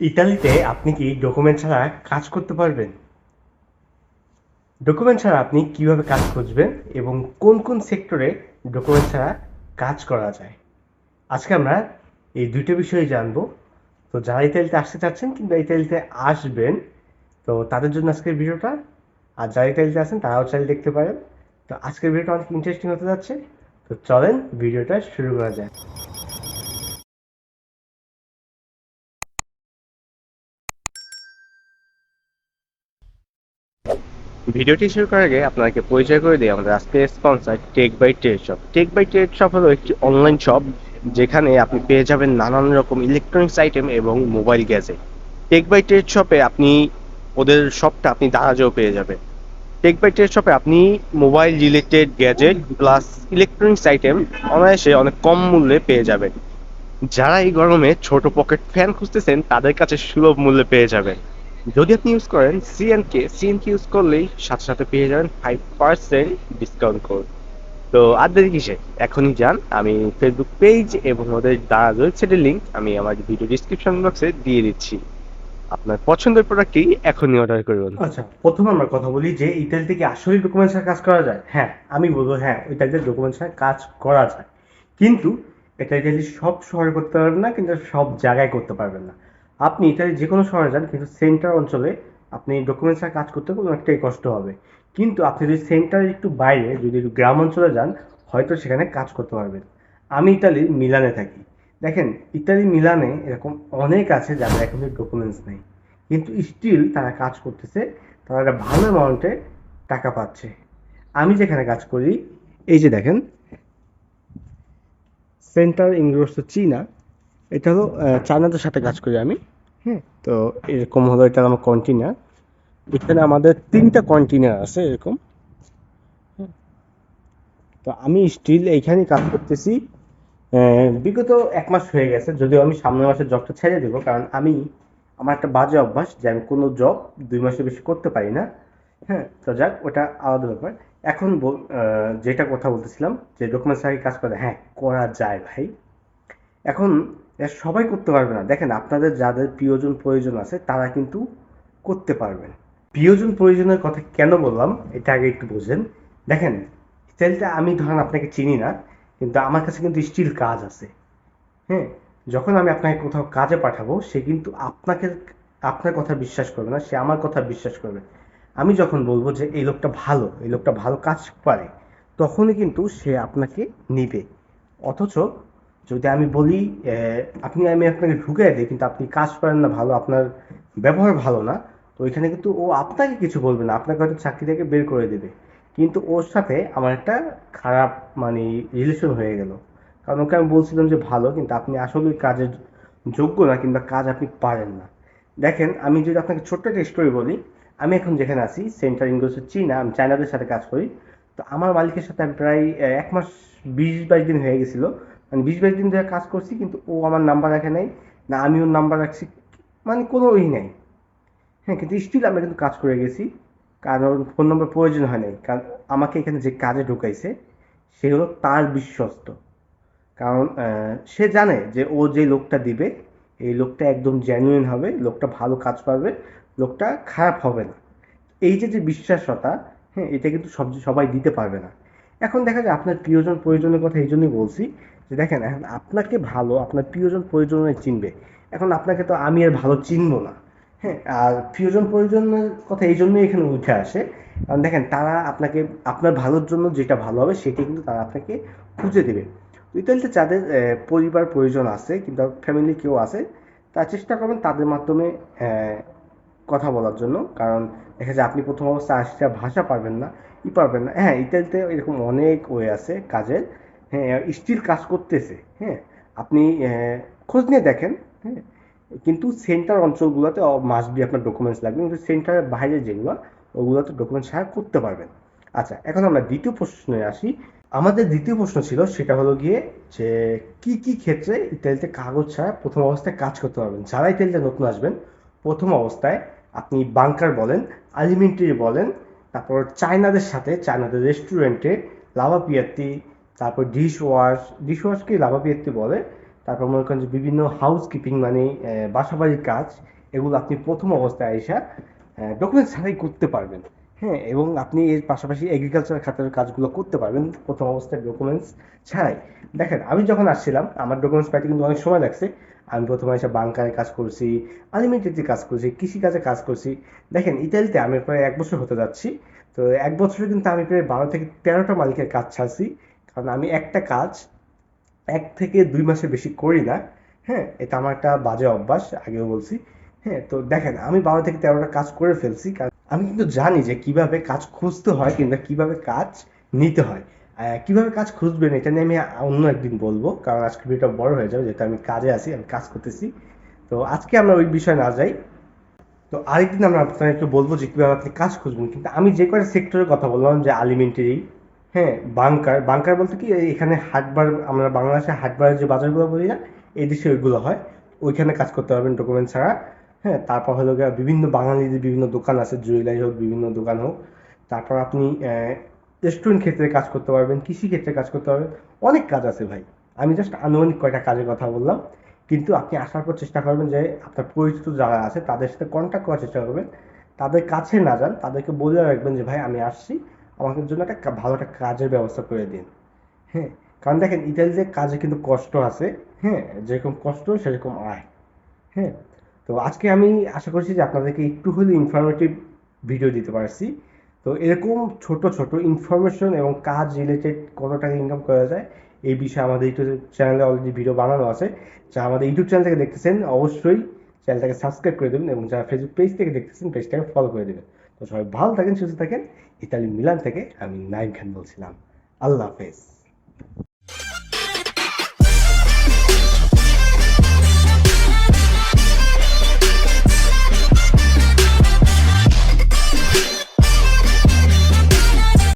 ইতালিতে আপনি কি ডকুমেন্ট ছাড়া কাজ করতে পারবেন? ডকুমেন্ট ছাড়া আপনি কীভাবে কাজ খুঁজবেন এবং কোন কোন সেক্টরে ডকুমেন্ট ছাড়া কাজ করা যায়? আজকে আমরা এই দুটো বিষয়ে জানব। তো যারা ইতালিতে আসতে চাচ্ছেন কিংবা ইতালিতে আসবেন, তো তাদের জন্য আজকের ভিডিওটা। আর যারা ইতালিতে আছেন, তারাও চাইলে দেখতে পারেন। তো আজকের ভিডিওটা অনেক ইন্টারেস্টিং হতে যাচ্ছে। তো চলেন ভিডিওটা শুরু করা যায় ভিডিওটি শুরু করার আগে আপনাকে পরিচয় করে দিই, আমাদের আজকে sponsor Tech Buy Trade Shop Tech Buy Trade Shop হলো একটি অনলাইন শপ যেখানে আপনি পেয়ে যাবেন নানান রকম ইলেকট্রনিক্স আইটেম এবং mobile gadget Tech Buy Trade শপে আপনি, ওদের শপটা আপনি দারাজেও পেয়ে যাবেন। টেক বাই ট্রেড শপে আপনি mobile related gadget plus electronics item অনায়াসে অনেক কম মূল্যে পেয়ে যাবেন। যারা এই গরমে ছোট পকেট ফ্যান খুঁজতেছেন, তাদের কাছে সুলভ মূল্যে পেয়ে যাবেন। যদি আপনি ইউজ করেন সিএনকে সিএনকে ইউজ করলেই সাথে সাথে পেয়ে যাবেন ফাইভ পার্সেন্ট ডিসকাউন্ট কোড তো আর দেরি কিসে এখনই যান, আমি ফেসবুক পেজ এবং ওদের দ্বারা ওয়েবসাইটের লিঙ্ক আমি আমার ভিডিও ডিসক্রিপশন বক্সে দিয়ে দিচ্ছি। আপনার পছন্দের প্রোডাক্টটি এখনই অর্ডার করুন। আচ্ছা প্রথমে আমরা কথা বলি যে ইতালিতে থেকে আসলে ডকুমেন্টস কাজ করা যায়? হ্যাঁ আমি বলব হ্যাঁ ইতালিতে ডকুমেন্টস ছাড়া কাজ করা যায়। কিন্তু এটা সব শহরে করতে পারবেন না, কিন্তু সব জায়গায় করতে পারবেন না। আপনি ইতালি যে কোনো শহরে যান, কিন্তু সেন্টার অঞ্চলে আপনি ডকুমেন্টস কাজ করতে কোনো একটাই কষ্ট হবে। কিন্তু আপনি যদি সেন্টারের একটু বাইরে, যদি একটু গ্রাম অঞ্চলে যান, হয়তো সেখানে কাজ করতে পারবেন। আমি ইতালির মিলানে থাকি। দেখেন, ইতালি মিলানে এরকম অনেক আছে যাদের এখন ডকুমেন্টস নেই। কিন্তু স্টিল তারা কাজ করতেছে, তারা একটা ভালো অ্যামাউন্টে টাকা পাচ্ছে। আমি যেখানে কাজ করি, এই যে দেখেন সেন্টার ইংরোস্ট চীনা। এটা হলো চায়নাদের সাথে কাজ করি আমি। হ্যাঁ তো এরকম হলো এটা আমার কন্টেনার এখানে আমাদের তিনটা কন্টেনার আছে এরকম। তো আমি স্টিল এইখানেই কাজ করতেছি। বিগত এক মাস হয়ে গেছে যদিও আমি সামনের মাসে জবটা ছেড়ে দেবো কারণ আমি আমার একটা বাজে অভ্যাস যে আমি কোনো জব দুই মাসের বেশি করতে পারি না। হ্যাঁ তো যাক ওটা আলাদা ব্যাপার। এখন যেটা কথা বলতেছিলাম যে ডকুমেন্টস আগে কাজ করে হ্যাঁ করা যায় ভাই। এখন সবাই করতে পারবে না। দেখেন, আপনাদের যাদের প্রিয়জন প্রয়োজন আছে, তারা কিন্তু করতে পারবেন। প্রিয়জন প্রয়োজনের কথা কেন বললাম, এটা আগে একটু বুঝেন। দেখেন স্টাইলটা আমি ধরেন আপনাকে চিনি না, কিন্তু আমার কাছে কিন্তু স্টিল কাজ আছে। হ্যাঁ যখন আমি আপনাকে কোথাও কাজে পাঠাবো, সে কিন্তু আপনাকে, আপনার কথা বিশ্বাস করবে না, সে আমার কথা বিশ্বাস করবে। আমি যখন বলব যে, এই লোকটা ভালো, এই লোকটা ভালো কাজ পারে তখনই কিন্তু সে আপনাকে নিবে। অথচ যদি আমি বলি আপনি, আমি আপনাকে ঢুকিয়ে দিই, কিন্তু আপনি কাজ পারেন না ভালো, আপনার ব্যবহার ভালো না, তো ওইখানে কিন্তু ও আপনাকে কিছু বলবে না, আপনাকে হয়তো চাকরি থেকে বের করে দেবে। কিন্তু ওর সাথে আমার একটা খারাপ মানে রিলেশন হয়ে গেল। কারণ ওকে আমি বলছিলাম যে ভালো, কিন্তু আপনি আসলে কাজের যোগ্য না, কিংবা কাজ আপনি পারেন না। দেখেন, আমি যদি আপনাকে ছোট্ট একটা স্টোরি বলি, আমি এখন যেখানে আছি সেন্টার ইংলিশ চীনা আমি চায়নাদের সাথে কাজ করি। তো আমার মালিকের সাথে আমি প্রায় এক মাস বিশ বাইশ দিন হয়ে গেছিল। মানে বিশ বাইশ দিন ধরে কাজ করছি, কিন্তু ও আমার নাম্বার রাখে নাই, না আমি ওর নাম্বার রাখছি মানে কোনো ই নাই। হ্যাঁ কিন্তু স্টিল আমরা কিন্তু কাজ করে গেছি, কারণ ফোন নম্বর প্রয়োজন হয় নাই, কারণ আমাকে এখানে যে কাজে ঢুকাইছে, সে হলো তার বিশ্বস্ত। কারণ সে জানে যে ও যে লোকটা দিবে, এই লোকটা একদম জেনুইন হবে, লোকটা ভালো কাজ পারবে, লোকটা খারাপ হবে না। এই যে যে বিশ্বাসতা হ্যাঁ এটা কিন্তু সব, সবাই দিতে পারবে না। এখন দেখা যায় আপনার প্রিয়জন প্রয়োজনের কথা এই জন্যই বলছি যে দেখেন, এখন আপনাকে ভালো, আপনার প্রিয়জন প্রয়োজনে চিনবে। এখন আপনাকে তো আমি আর ভালো চিনবো না। হ্যাঁ আর প্রিয়জন প্রয়োজনের কথা এই জন্যই এখানে উঠে আসে। কারণ দেখেন, তারা আপনাকে, আপনার ভালোর জন্য যেটা ভালো হবে সেটাই কিন্তু তারা আপনাকে খুঁজে দেবে। ইতালিতে যাদের পরিবার প্রয়োজন আছে, কিংবা ফ্যামিলি কেউ আছে, তারা চেষ্টা করবেন তাদের মাধ্যমে কথা বলার জন্য। কারণ দেখা যায় আপনি প্রথম অবস্থায় আসতে ভাষা পারবেন না, ই পারবেন না। হ্যাঁ ইতালিতে এরকম অনেক ওয়ে আছে কাজের। হ্যাঁ স্টিল কাজ করতেছে হ্যাঁ। আপনি খোঁজ নিয়ে দেখেন হ্যাঁ। কিন্তু সেন্টার অঞ্চলগুলোতে মাস্ট বি আপনার ডকুমেন্টস লাগবে, কিন্তু সেন্টারের বাইরে যেগুলো, ওগুলোতে ডকুমেন্টস ছাড়া করতে পারবেন। আচ্ছা এখন আমরা দ্বিতীয় প্রশ্নে আসি। আমাদের দ্বিতীয় প্রশ্ন ছিল, সেটা হলো গিয়ে যে কি কি ক্ষেত্রে ইতালিতে কাগজ ছাড়া প্রথম অবস্থায় কাজ করতে পারবেন? যারা ইতালিতে নতুন আসবেন, প্রথম অবস্থায় আপনি বাংকার বলেন আলিমেন্টারি বলেন, তারপর চায়নাদের সাথে, চায়নাদের রেস্টুরেন্টে লাভা পিয়াত্তি তারপর ডিশ ওয়াশ ডিশ ওয়াশকে লাভা পিয়াত্তি বলে। তারপর মনে করেন যে বিভিন্ন হাউস কিপিং মানে বাসাবাড়ির কাজ, এগুলো আপনি প্রথম অবস্থায় আইসা ডকুমেন্টস ছাড়াই করতে পারবেন। হ্যাঁ এবং আপনি এর পাশাপাশি এগ্রিকালচার খাতের কাজগুলো করতে পারবেন প্রথম অবস্থায় ডকুমেন্টস ছাড়াই। দেখেন, আমি যখন আসছিলাম, আমার ডকুমেন্টস পাইতে কিন্তু অনেক সময় লাগছে। আমি প্রথমে এসে বাংকারে কাজ করছি আলিমেন্টারিতে কাজ করছি, কৃষিকাজে কাজ করছি। দেখেন, ইতালিতে আমি প্রায় এক বছর হতে যাচ্ছি। তো এক বছরে কিন্তু আমি প্রায় বারো থেকে তেরোটা মালিকের কাজ ছাড়ছি। কারণ আমি একটা কাজ এক থেকে দুই মাসের বেশি করি না হ্যাঁ এটা আমার একটা বাজে অভ্যাস, আগেও বলছি হ্যাঁ তো দেখেন, আমি বারো থেকে তেরোটা কাজ করে ফেলছি, কারণ আমি কিন্তু জানি যে কীভাবে কাজ খুঁজতে হয় কিংবা কীভাবে কাজ নিতে হয়। কীভাবে কাজ খুঁজবেন এটা নিয়ে আমি অন্য একদিন বলব, কারণ আজকে ভিডিওটা বড় হয়ে যাবে, যেহেতু আমি কাজে আছি, আমি কাজ করতেছি। তো আজকে আমরা ওই বিষয়ে না যাই। তো আরেকদিন আমরা আপনাকে একটু বলব যে কীভাবে আপনি কাজ খুঁজবেন, কিন্তু আমি যে কয়টা সেক্টরের কথা বললাম, যে আলিমেন্টারি হ্যাঁ বাংকার বাংকার বলতে কি, এখানে হাটবার, আমরা বাংলাদেশে হাটবারের যে বাজারগুলো বলি না, এই দেশে ওইগুলো হয়। ওইখানে কাজ করতে পারবেন ডকুমেন্ট ছাড়া। হ্যাঁ তারপর হলো বিভিন্ন বাঙালিদের বিভিন্ন দোকান আছে জুয়েলারি হোক, বিভিন্ন দোকান হোক। তারপর আপনি রেস্টুরেন্ট ক্ষেত্রে কাজ করতে পারবেন, কৃষি ক্ষেত্রে কাজ করতে পারবেন, অনেক কাজ আছে ভাই। আমি জাস্ট আনুমানিক কয়টা কাজের কথা বললাম। কিন্তু আপনি আসার পর চেষ্টা করবেন যে, আপনার পরিচিত যারা আছে, তাদের সাথে কন্ট্যাক্ট করার চেষ্টা করবেন। তাদের কাছে না যান, তাদেরকে বলে রাখবেন যে, ভাই, আমি আসছি। আমাদের জন্য একটা ভালো একটা কাজের ব্যবস্থা করে দিন। হ্যাঁ কারণ দেখেন ইতালিতে কাজে কিন্তু কষ্ট আছে হ্যাঁ যেরকম কষ্ট, সেরকম আয়। হ্যাঁ তো আজকে আমি আশা করছি যে আপনাদেরকে একটু হলেও ইনফরমেটিভ ভিডিও দিতে পারছি। তো এরকম ছোট ছোট ইনফরমেশন এবং কাজ রিলেটেড কত টাকা ইনকাম করা যায়, এই বিষয়ে আমাদের ইউটিউব চ্যানেলে অলরেডি ভিডিও বানানো আছে। যা আমাদের ইউটিউব চ্যানেল থেকে দেখতেছেন, অবশ্যই চ্যানেলটাকে সাবস্ক্রাইব করে দেবেন এবং যারা ফেসবুক পেজ থেকে দেখতেছেন পেজটাকে ফলো করে দেবেন। তো সবাই ভালো থাকেন, সুস্থ থাকেন। ইতালি মিলান থেকে আমি নাইম খান বলছিলাম। আল্লাহ হাফেজ।